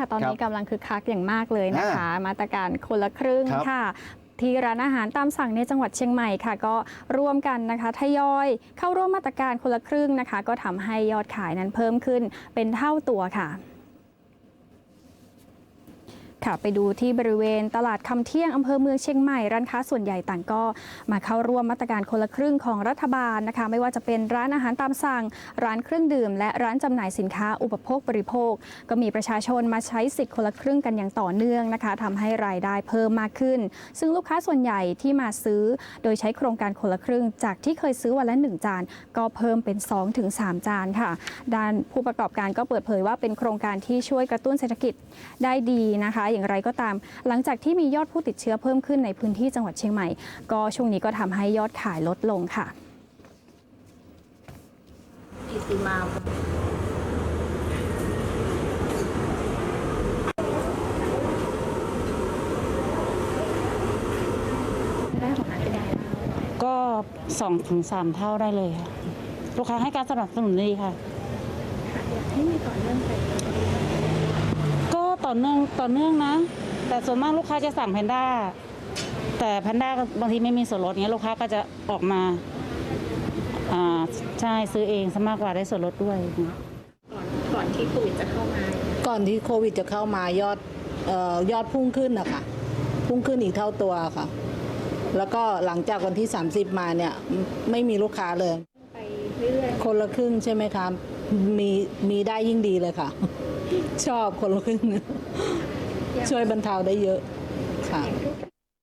ค่ะ ตอนนี้ครับกำลังคึกคักอย่างมากเลยนะคะ มาตรการคนละครึ่งครับค่ะที่ร้านอาหารตามสั่งในจังหวัดเชียงใหม่ค่ะ ก็ร่วมกันนะคะทยอยเข้าร่วมมาตรการคนละครึ่งนะคะ ก็ทำให้ยอดขายนั้นเพิ่มขึ้นเป็นเท่าตัวค่ะ ค่ะไปดูที่บริเวณตลาดคำเที่ยงอำเภอเมืองเชียงใหม่ร้านค้าส่วนใหญ่ต่างก็มาเข้าร่วมมาตรการคนละครึ่งของรัฐบาลนะคะ ไม่ว่าจะเป็นร้านอาหารตามสั่ง ร้านเครื่องดื่ม และร้านจำหน่ายสินค้าอุปโภคบริโภค ก็มีประชาชนมาใช้สิทธิ์คนละครึ่งกันอย่างต่อเนื่องนะคะทำให้รายได้เพิ่มมากขึ้น ซึ่งลูกค้าส่วนใหญ่ที่มาซื้อ โดยใช้โครงการคนละครึ่ง จากที่เคยซื้อวันละ 1 จาน ก็เพิ่มเป็น 2-3 จานค่ะด้านผู้ประกอบการก็เปิดเผยว่าเป็นโครงการที่ช่วยกระตุ้นเศรษฐกิจได้ดีนะคะอย่างไรก็ตาม หลังจากที่มียอดผู้ติดเชื้อเพิ่มขึ้นในพื้นที่จังหวัดเชียงใหม่ ก็ช่วงนี้ก็ทำให้ยอดขายลดลงค่ะอิติมาก็สองถึงสามเท่าได้เลยค่ะ ลูกค้าให้การสนับสนุนดีค่ะก็ต่อเนื่อง ต่อเนื่องนะ แต่ส่วนมากลูกค้าจะสั่งแพนด้าแต่แพนด้าก็บางทีไม่มีส่วนลดเงี้ยลูกค้าก็จะออกมาอ่าใช่ซื้อเองซะมากกว่าได้ส่วนลดด้วยก่อนที่โควิดจะเข้ามา ก่อนที่โควิดจะเข้ามายอดเออยอดพุ่งขึ้นนะคะ พุ่งขึ้นอีกเท่าตัวค่ะ แล้วก็หลังจากวันที่ 30 มาเนี่ยไม่ไม่มีลูกค้าเลย ไปเรื่อยคนละครึ่งใช่ไหมคะ มีมีได้ยิ่งดีเลยค่ะ ชอบคนละครึ่งช่วยบรรเทาได้เยอะค่ะๆทุก